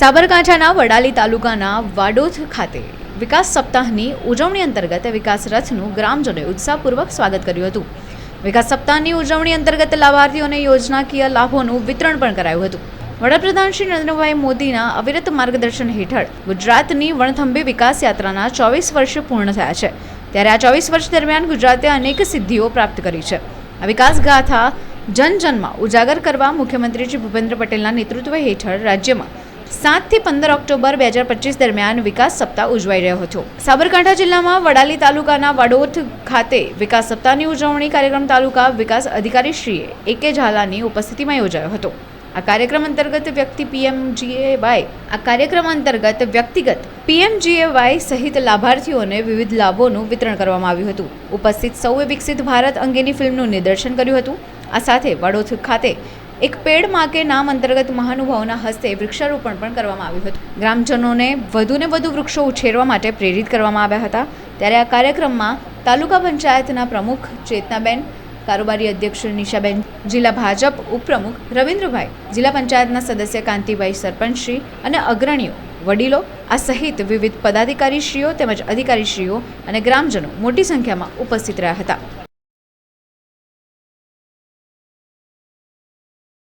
સાબરકાંઠાના વડાલી તાલુકાના વાડોથ ખાતે વિકાસ સપ્તાહની ઉજવણી અંતર્ગત વિકાસ રથનું ગ્રામજનોએ ઉત્સાહપૂર્વક સ્વાગત કર્યું હતું. વિકાસ સપ્તાહની ઉજવણી અંતર્ગત લાભાર્થીઓને યોજનાકીય લાભોનું વિતરણ પણ કરાયું હતું. વડાપ્રધાન શ્રી નરેન્દ્રભાઈ મોદીના અવિરત માર્ગદર્શન હેઠળ ગુજરાતની વણથંભી વિકાસ યાત્રાના ચોવીસ વર્ષ પૂર્ણ થયા છે. ત્યારે આ ચોવીસ વર્ષ દરમિયાન ગુજરાતે અનેક સિદ્ધિઓ પ્રાપ્ત કરી છે. આ વિકાસ ગાથા જન જનમાં ઉજાગર કરવા મુખ્યમંત્રી શ્રી ભૂપેન્દ્ર પટેલના નેતૃત્વ હેઠળ રાજ્યમાં સાતથી પંદર ઓક્ટોબર બે હજાર પચીસ દરમિયાન વિકાસ સપ્તાહ ઉજવાઈ રહ્યો હતો. સાબરકાંઠા જિલ્લામાં વડાલી તાલુકાના વાડોથ ખાતે વિકાસ સપ્તાહની ઉજવણી કાર્યક્રમ તાલુકા વિકાસ અધિકારી શ્રીએ એકે ઝાલાની ઉપસ્થિતિમાં યોજાયો હતો. આ કાર્યક્રમ અંતર્ગત વ્યક્તિ પીએમજીએવાય આ કાર્યક્રમ અંતર્ગત વ્યક્તિગત પીએમજીએવાય સહિત લાભાર્થીઓને વિવિધ લાભોનું વિતરણ કરવામાં આવ્યું હતું. ઉપસ્થિત સૌએ વિકસિત ભારત અંગેની ફિલ્મનું નિદર્શન કર્યું હતું. આ સાથે વડોદ ખાતે એક પેડમાં નામ અંતર્ગત મહાનુભાવોના હસ્તે વૃક્ષારોપણ પણ કરવામાં આવ્યું હતું. ગ્રામજનોને વધુને વધુ વૃક્ષો ઉછેરવા માટે પ્રેરિત કરવામાં આવ્યા હતા. ત્યારે આ કાર્યક્રમમાં તાલુકા પંચાયતના પ્રમુખ ચેતનાબેન, કારોબારી અધ્યક્ષ નિશાબેન, જિલ્લા ભાજપ ઉપપ્રમુખ રવિન્દ્રભાઈ, જિલ્લા પંચાયતના સદસ્ય કાંતિભાઈ સરપંચશ્રી અને અગ્રણીઓ, વડીલો, આ સહિત વિવિધ પદાધિકારીશ્રીઓ તેમજ અધિકારીશ્રીઓ અને ગ્રામજનો મોટી સંખ્યામાં ઉપસ્થિત રહ્યા હતા.